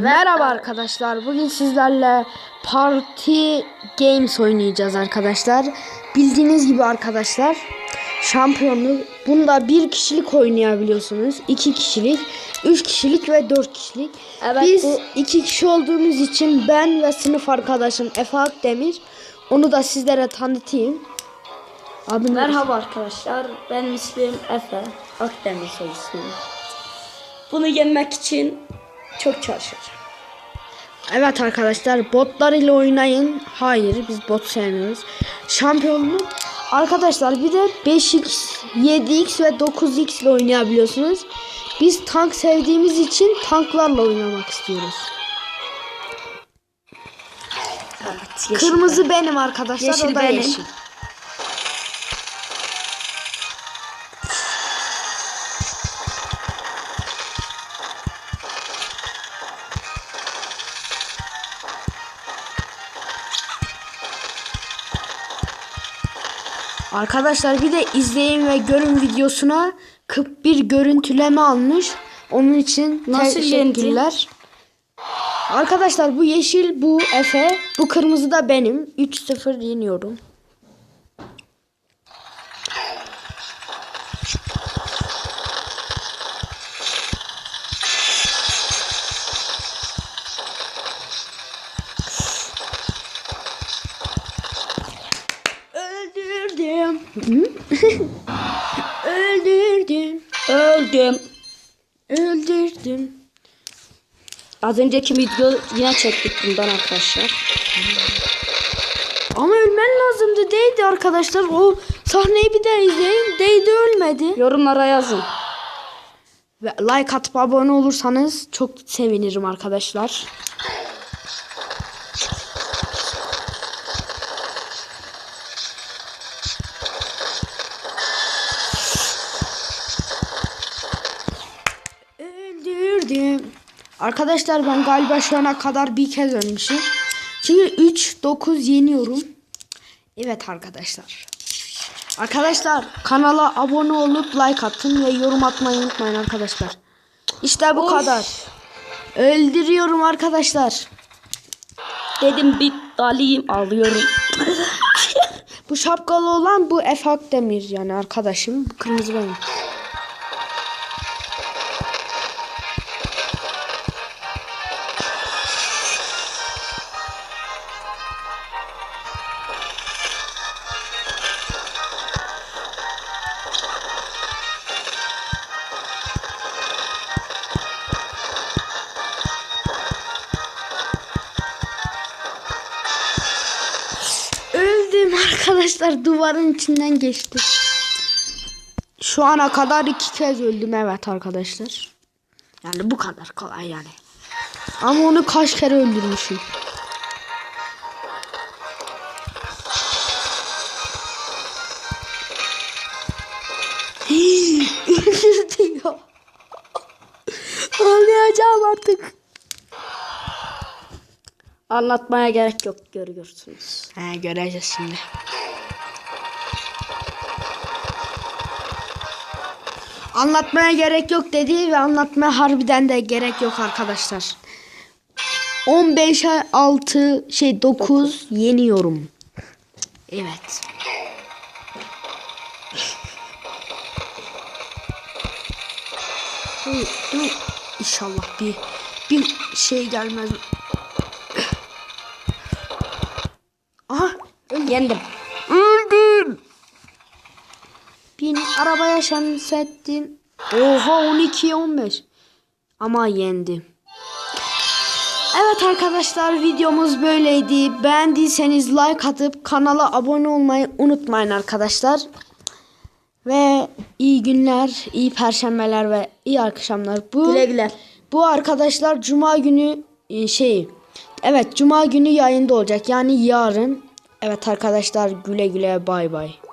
Merhaba arkadaşlar. Bugün sizlerle Party Games oynayacağız arkadaşlar. Bildiğiniz gibi arkadaşlar şampiyonluk bunda bir kişilik oynayabiliyorsunuz. iki kişilik, üç kişilik ve dört kişilik. Evet, Biz bu- iki kişi olduğumuz için ben ve sınıf arkadaşım Efe Akdemir. Onu da sizlere tanıtayım. Adı ne? Merhaba arkadaşlar. Benim ismim Efe. Akdemir soy. Bunu yenmek için çok çalışacağım. Evet arkadaşlar botlar ile oynayın. Hayır biz bot sevmiyoruz. Şampiyonluk arkadaşlar bir de 5x, 7x ve 9x ile oynayabiliyorsunuz. Biz tank sevdiğimiz için tanklarla oynamak istiyoruz. Evet. yeşil Kırmızı benim arkadaşlar Yeşil o da benim. yeşil. Arkadaşlar bir de izleyin ve görün videosuna 41 görüntüleme almış. Onun için Nasıl teşekkürler. Arkadaşlar bu yeşil bu Efe. Bu kırmızı da benim. 3-0 yeniyorum. Öldürdüm. Öldüm. Öldürdüm. Az önceki video yine çektik bundan arkadaşlar. Ama ölmen lazımdı değdi arkadaşlar. O sahneyi bir daha izleyin. Değdi ölmedi. Yorumlara yazın. Ve like atıp abone olursanız çok sevinirim arkadaşlar. Öldürdüm. Arkadaşlar ben galiba şu ana kadar bir kez ölmüşüm. Çünkü 3 9 yeniyorum. Evet arkadaşlar. Arkadaşlar kanala abone olup like atın ve yorum atmayı unutmayın arkadaşlar. İşte bu Of. kadar. Öldürüyorum arkadaşlar. Dedim bir dalayım alıyorum. Bu şapkalı olan bu Efe Akdemir yani arkadaşım. Bu kırmızı benim. Öldüm arkadaşlar duvarın içinden geçti. Şu ana kadar iki kez öldüm evet arkadaşlar. Yani bu kadar kolay yani. Ama onu kaç kere öldürmüşüm. Ağlayacağım artık. Anlatmaya gerek yok görüyorsunuz. He göreceğiz şimdi. Anlatmaya gerek yok dedi ve anlatmaya harbiden de gerek yok arkadaşlar. 15'e 6 şey 9 yeniyorum. Evet. Hı, hı. İnşallah bir bir şey gelmez. Aha Yendim. Öldüm. Bin arabaya Şemsettin. Oha 12 15. Ama yendi. Evet arkadaşlar videomuz böyleydi. Beğendiyseniz like atıp kanala abone olmayı unutmayın arkadaşlar. Ve iyi günler, iyi perşembeler ve iyi akşamlar. Bu Güle güle. bu arkadaşlar cuma günü e, şey evet cuma günü yayında olacak. Yani yarın. Evet arkadaşlar güle güle bay bay.